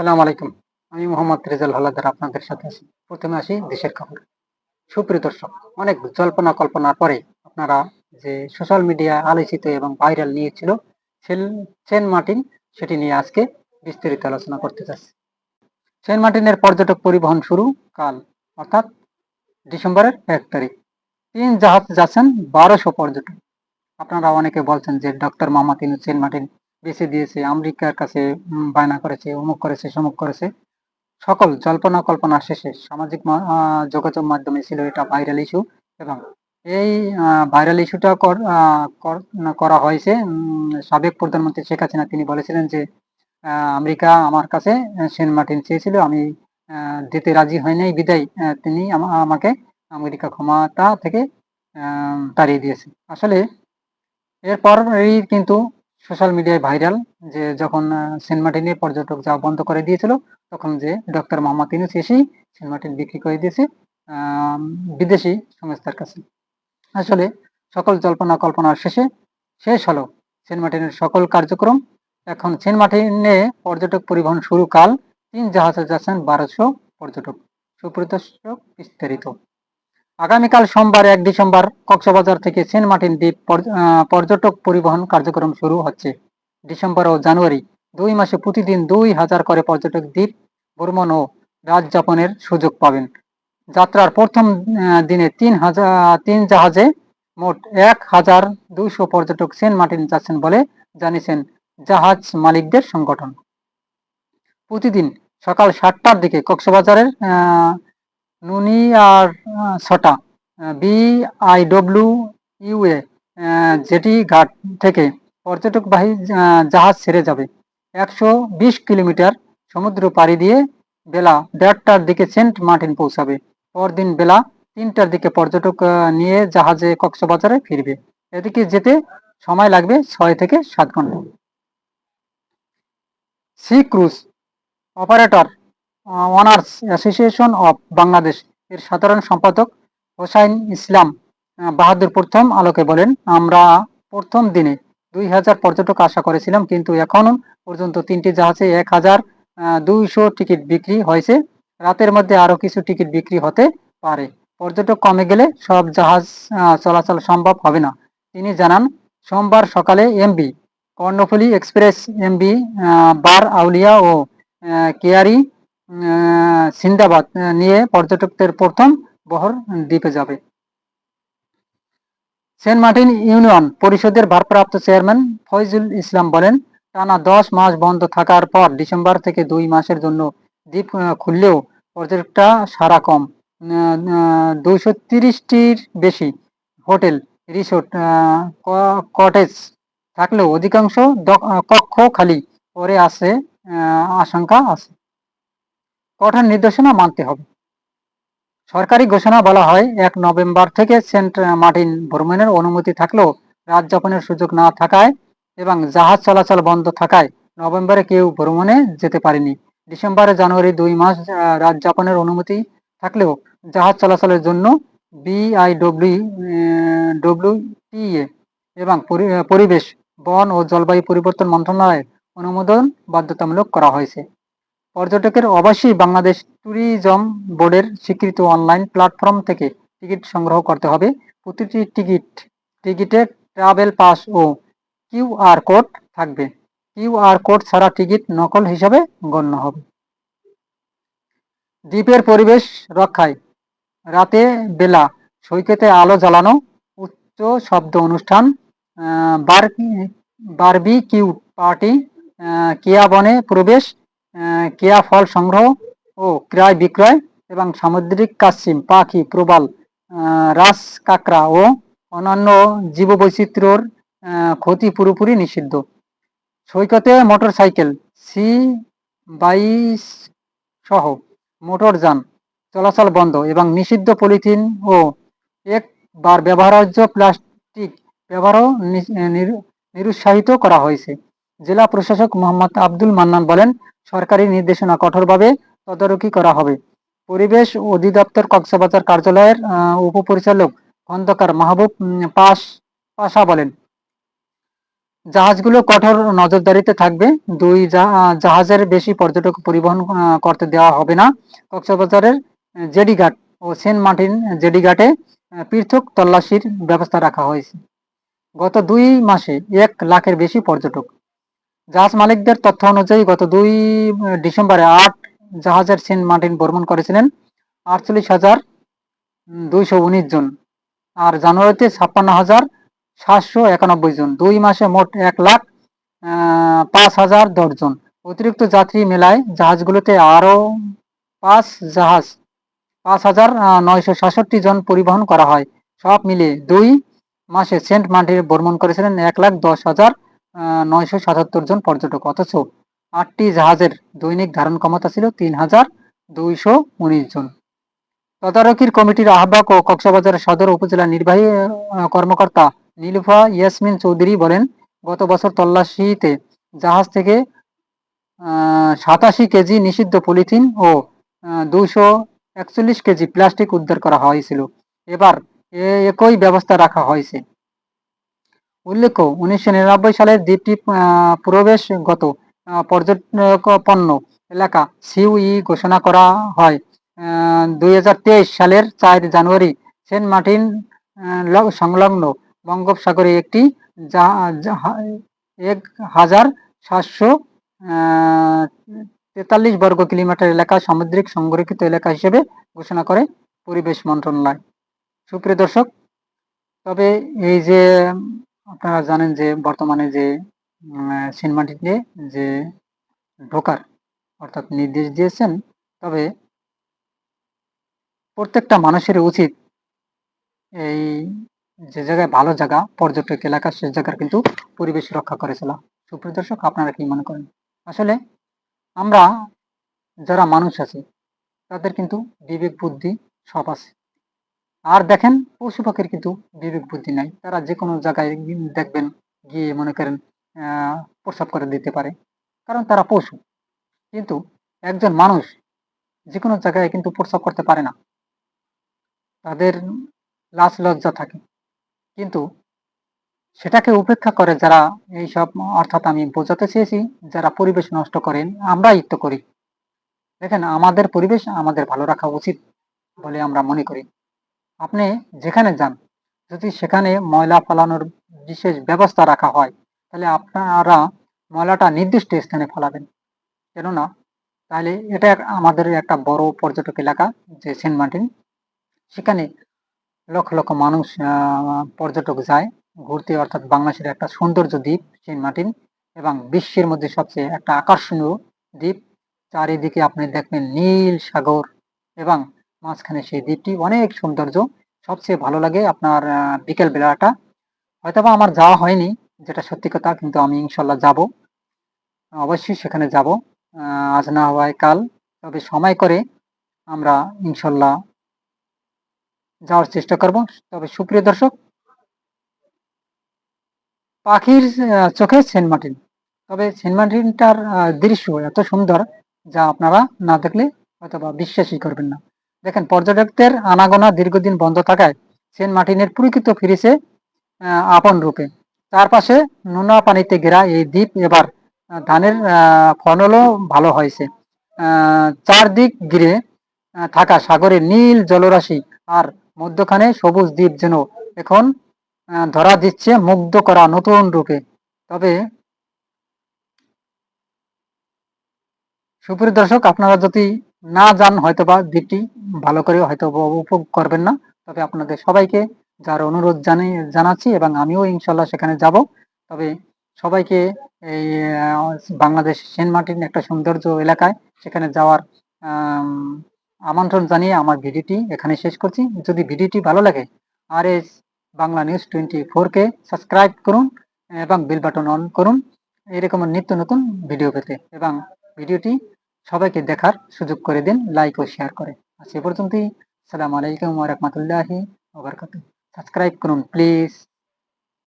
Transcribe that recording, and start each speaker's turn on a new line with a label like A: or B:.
A: আসসালামু আলাইকুম। আমি মোহাম্মদ রেজাল হালাদার আপনাদের সাথে আছি। প্রথমে আসি দেশের খবর। সুপ্রিয় দর্শক, অনেক জল্পনা কল্পনার পরে আপনারা যে সোশ্যাল মিডিয়ায় আলোচিত এবং ভাইরাল নিয়েছিল সেন- মার্টিন সেটি নিয়ে আজকে বিস্তারিত আলোচনা করতে চাচ্ছি সেন্ট মার্টিনের পর্যটক পরিবহন শুরু কাল, অর্থাৎ ডিসেম্বরের এক তারিখ। তিন জাহাজ যাচ্ছেন বারোশো পর্যটক। আপনারা অনেকে বলছেন যে doctor Mohammad Yunus Saint Martin বেছে দিয়েছে, আমেরিকার কাছে বায়না করেছে, অমুক করেছে, সমুক করেছে। সকল জল্পনা কল্পনা শেষে সামাজিক যোগাযোগ মাধ্যমে ছিল এটা ভাইরাল ইস্যু এবং এই ভাইরাল ইস্যুটা করা হয়েছে সাবেক প্রধানমন্ত্রী শেখ হাসিনা, তিনি বলেছিলেন যে আমেরিকা আমার কাছে সেন্ট মার্টিন চেয়েছিল, আমি দিতে রাজি হয় নাই, বিদায় তিনি আমা- আমাকে আমেরিকা ক্ষমতা থেকে তাড়িয়ে দিয়েছে। আসলে এরপরই কিন্তু সোশ্যাল মিডিয়ায় ভাইরাল যে যখন সেন্ট মার্টিনে পর্যটক যাওয়া বন্ধ করে দিয়েছিল, তখন যে ডক্টর মোহাম্মদ ইউনুস এসেই সেন্ট মার্টিন বিক্রি করে দিয়েছে বিদেশি সংস্থার কাছে। আসলে সকল জল্পনা কল্পনার শেষে শেষ হলো সেন্ট মার্টিনের সকল কার্যক্রম। এখন সেন্ট মার্টিনে পর্যটক পরিবহন শুরু কাল। তিন জাহাজে যাচ্ছেন বারোশো পর্যটক। সুপ্রদর্শক বিস্তারিত। আগামীকাল সোমবার এক ডিসেম্বর কক্সবাজার থেকে সেন্ট মার্টিন দ্বীপ পর্যটক পরিবহন কার্যক্রম শুরু হচ্ছে। ডিসেম্বর ও জানুয়ারি দুই মাসে প্রতিদিন দুই হাজার করে পর্যটক দ্বীপ ভ্রমণ ও রাত যাপনের সুযোগ পাবেন। যাত্রার প্রথম দিনে তিন হাজার তিন জাহাজে মোট এক হাজার দুইশো পর্যটক সেন্ট মার্টিন যাচ্ছেন বলে জানিয়েছেন জাহাজ মালিকদের সংগঠন। প্রতিদিন সকাল সাতটার দিকে কক্সবাজারের নুনি আর ছটা বিআইডব্লিউ ইউএ জেটি ঘাট থেকে পর্যটকবাহী জাহাজ ছেড়ে যাবে। একশো বিশ কিলোমিটার সমুদ্র পাড়ি দিয়ে বেলা দেড়টার দিকে সেন্ট মার্টিন পৌঁছাবে। পরদিন বেলা তিনটার দিকে পর্যটক নিয়ে জাহাজে কক্সবাজারে ফিরবে। এদিকে যেতে সময় লাগবে ছয় থেকে সাত ঘণ্টা। Sea cruise, operator owners association of Bangladesh এর সাধারণ সম্পাদক হোসাইন ইসলাম বাহাদুর প্রথম আলোকে বলেন, আমরা প্রথম দিনে দুই হাজার পর্যটক আশা করেছিলাম, কিন্তু এখনও পর্যন্ত তিনটি জাহাজে এক হাজার দুইশো টিকিট বিক্রি হয়েছে। রাতের মধ্যে আরও কিছু টিকিট বিক্রি হতে পারে। পর্যটক কমে গেলে সব জাহাজ চলাচল সম্ভব হবে না। তিনি জানান, সোমবার সকালে MB Karnaphuli express MB Bar Aulia ও কেয়ারি সিন্দাবাদ নিয়ে পর্যটকদের প্রথম বহর দ্বীপে যাবে। সেন্ট মার্টিন ইউনিয়ন পরিষদের ভারপ্রাপ্ত চেয়ারম্যান ফয়জুল ইসলাম বলেন টানা দশ মাস বন্ধ থাকার পর ডিসেম্বর থেকে দুই মাসের জন্য দ্বীপ খুললেও পর্যটকটা সারা কম। দুইশো তিরিশটির বেশি হোটেল রিসোর্ট কটেজ থাকলেও অধিকাংশ কক্ষ খালি পরে আহ, আশঙ্কা আছে। কঠোর নির্দেশনা মানতে হবে। সরকারি ঘোষণা বলা হয়, এক নভেম্বর থেকে সেন্ট মার্টিন ভ্রমণের অনুমতি থাকলেও রাত যাপনের সুযোগ না থাকায় এবং জাহাজ চলাচল বন্ধ থাকায় নভেম্বরে কেউ ভ্রমণে যেতে পারেনি। ডিসেম্বরে, জানুয়ারি দুই মাস রাত যাপনের অনুমতি থাকলেও জাহাজ চলাচলের জন্য বিআইডব্লিউ ডব্লিউটিএ এবং পরিবেশ, বন ও জলবায়ু পরিবর্তন মন্ত্রণালয়ের অনুমোদন বাধ্যতামূলক করা হয়েছে। পর্যটকের অবশ্যই বাংলাদেশ ট্যুরিজম বোর্ডের স্বীকৃত অনলাইন প্ল্যাটফর্ম থেকে টিকিট সংগ্রহ করতে হবে। প্রতিটি টিকিট টিকিটে ট্রাভেল পাস ও কিউআর কোড থাকবে। কিউআর কোড ছাড়া টিকিট নকল হিসাবে গণ্য হবে। দ্বীপের পরিবেশ রক্ষায় রাতে বেলা সৈকতে আলো জ্বালানো উচ্চ শব্দ অনুষ্ঠান আহ, বার বারবি কিউ পার্টি আহ, কেয়া বনে প্রবেশ কেয়া ফল সংগ্রহ ও ক্রয় বিক্রয় এবং সামুদ্রিক কাসিম পাখি, প্রবাল রাস, কাঁকড়া ও অন্যান্য জীববৈচিত্র্যর ক্ষতি পুরোপুরি নিষিদ্ধ। সৈকতে মোটরসাইকেল সি বাইশ সহ মোটরযান চলাচল বন্ধ এবং নিষিদ্ধ পলিথিন ও একবার ব্যবহার্য প্লাস্টিক ব্যবহারও নিরু- নিরুৎসাহিত করা হয়েছে। জেলা প্রশাসক মোহাম্মদ আব্দুল মান্নান বলেন সরকারি নির্দেশনা কঠোরভাবে তদারকি করা হবে। পরিবেশ অধিদপ্তর কক্সবাজার কার্যালয়ের উপপরিচালক খন্দকার মাহবুব পাস পাশা বলেন, জাহাজগুলো কঠোর নজরদারিতে থাকবে। দুই জাহাজের বেশি পর্যটক পরিবহন করতে দেওয়া হবে না। কক্সবাজারের জেডিঘাট ও সেন্ট মার্টিন জেডিঘাটে পৃথক তল্লাশির ব্যবস্থা রাখা হয়েছে। গত দুই মাসে এক লাখের বেশি পর্যটক জাহাজ মালিকদের তথ্য অনুযায়ী গত দুই ডিসেম্বরে আট জাহাজের সেন্ট মার্টিন ভ্রমণ করেছিলেন। আটচল্লিশ হাজার দুইশো উনিশ জন। আর জানুয়ারিতে ছাপ্পান্ন হাজার সাতশো একানব্বই জন। দুই মাসে মোট এক লাখ পাঁচ হাজার দশ জন। অতিরিক্ত যাত্রী মেলায় জাহাজগুলোতে আরও পাঁচ জাহাজ, পাঁচ হাজার নয়শো সাতষট্টি জন পরিবহন করা হয়। সব মিলে দুই মাসে সেন্ট মার্টিন ভ্রমণ করেছিলেন এক লাখ দশ হাজার নয়শো সাতাত্তর জন পর্যটক। অথচ আটটি জাহাজের দৈনিক ধারণ ক্ষমতা ছিল তিন হাজার দুইশো উনিশ জন। তদারকির কমিটির আহ্বায়ক ও কক্সবাজার সদর উপজেলা নির্বাহী কর্মকর্তা নীলুফা ইয়াসমিন চৌধুরী বলেন, গত বছর তল্লাশিতে জাহাজ থেকে সাতাশি কেজি নিষিদ্ধ পলিথিন ও দুইশো একচল্লিশ কেজি প্লাস্টিক উদ্ধার করা হয়েছিল। এবার একই ব্যবস্থা রাখা হয়েছে। উল্লেখ্য উনিশশো নিরানব্বই সালে দ্বীপটি প্রবেশগত আহ, পর্যটকপণ্য এলাকা সিউই ঘোষণা করা হয়। দুই হাজার তেইশ সালের চার জানুয়ারি সেন্ট মার্টিন সংলগ্ন বঙ্গোপসাগরে একটি এক হাজার সাতশো তেতাল্লিশ বর্গ কিলোমিটার এলাকা সামুদ্রিক সংরক্ষিত এলাকা হিসেবে ঘোষণা করে পরিবেশ মন্ত্রণালয়। সুপ্রিয় দর্শক তবে এই যে আপনারা জানেন যে বর্তমানে যে মার্টিনে যে ঢোকার অর্থাৎ নির্দেশ দিয়েছেন, তবে প্রত্যেকটা মানুষের উচিত এই যে জায়গায় ভালো জায়গা, পর্যটক এলাকা, সে জায়গার কিন্তু পরিবেশ রক্ষা করেছিল। সুপ্রিয় দর্শক, আপনারা কি মনে করেন? আসলে আমরা যারা মানুষ আছে, তাদের কিন্তু বিবেক, বুদ্ধি সব আছে। আর দেখেন পশু পাখির কিন্তু বিবেক বুদ্ধি নাই। তারা যে কোনো জায়গায় দেখবেন গিয়ে মনে করেন আহ, প্রস্রাব করে দিতে পারে। কারণ তারা পশু। কিন্তু একজন মানুষ যে কোনো জায়গায় কিন্তু প্রস্রাব করতে পারে না। তাদের লাজ লজ্জা থাকে। কিন্তু সেটাকে উপেক্ষা করে যারা এইসব অর্থাৎ আমি বোঝাতে চেয়েছি যারা পরিবেশ নষ্ট করেন আমরাই তো করি। দেখেন আমাদের পরিবেশ আমাদের ভালো রাখা উচিত বলে আমরা মনে করি। আপনি যেখানে যান, যদি সেখানে ময়লা ফেলানোর বিশেষ ব্যবস্থা রাখা হয়, তাহলে আপনারা ময়লাটা নির্দিষ্ট স্থানে ফেলাবেন। কেননা, তাহলে এটা আমাদের একটা বড় পর্যটক এলাকা যে সেন্ট মার্টিন। সেখানে লক্ষ লক্ষ মানুষ পর্যটক যায় ঘুরতে, অর্থাৎ বাংলাদেশের একটা সৌন্দর্য দ্বীপ সেন্ট মার্টিন এবং বিশ্বের মধ্যে সবচেয়ে একটা আকর্ষণীয় দ্বীপ। চারিদিকে আপনি দেখবেন নীল সাগর এবং মাঝখানে সেই দ্বীপটি অনেক সৌন্দর্য। সবচেয়ে ভালো লাগে আপনার বিকেল বেলাটা। হয়তোবা আমার যাওয়া হয়নি, যেটা সত্যি কথা, কিন্তু আমি ইনশাল্লাহ যাব। অবশ্যই সেখানে যাব। আজ না হওয়ায় কাল, তবে সময় করে আমরা ইনশাল্লাহ যাওয়ার চেষ্টা করব। তবে সুপ্রিয় দর্শক, পাখির চোখে সেন্ট মার্টিন। তবে সেন্ট মার্টিনটার দৃশ্য এত সুন্দর, যা আপনারা না দেখলে হয়তোবা বিশ্বাসই করবেন না। দেখেন, পর্যটকদের আনাগোনা দীর্ঘদিন বন্ধ থাকায় সেন্ট মার্টিনের প্রকৃত ফিরেছে আপন রূপে। চারপাশে নোনা পানিতে ঘেরা এই দ্বীপ এবার ধানের ফলনও ভালো হয়েছে। চারদিক ঘিরে থাকা সাগরের নীল জলরাশি আর মধ্যখানে সবুজ দ্বীপ যেন এখন ধরা দিচ্ছে মুগ্ধ করা নতুন রূপে। তবে সুপ্রিয় দর্শক, আপনারা যদি না যান হয়তোবা দ্বীপটি ভালো করে হয়তো উপভোগ করবেন না। তবে আপনাদের সবাইকে যার অনুরোধ জানি, জানাচ্ছি এবং আমিও ইনশাল্লাহ সেখানে যাব। তবে সবাইকে এই বাংলাদেশ সেন্ট মার্টিন একটা সৌন্দর্য এলাকায় সেখানে যাওয়ার আমন্ত্রণ জানিয়ে আমার ভিডিওটি এখানে শেষ করছি। যদি ভিডিওটি ভালো লাগে R S Bangla news twenty ফোরকে সাবস্ক্রাইব করুন এবং বেল বাটন অন করুন। এরকম নিত্য নতুন ভিডিও পেতে এবং ভিডিওটি সবাইকে দেখার সুযোগ করে দিন লাইক ও শেয়ার করে। আজ এ পর্যন্তই। সালাম আলাইকুম ওয়া রাহমাতুল্লাহি ওয়া বারাকাতুহু। সাবস্ক্রাইব করুন প্লিজ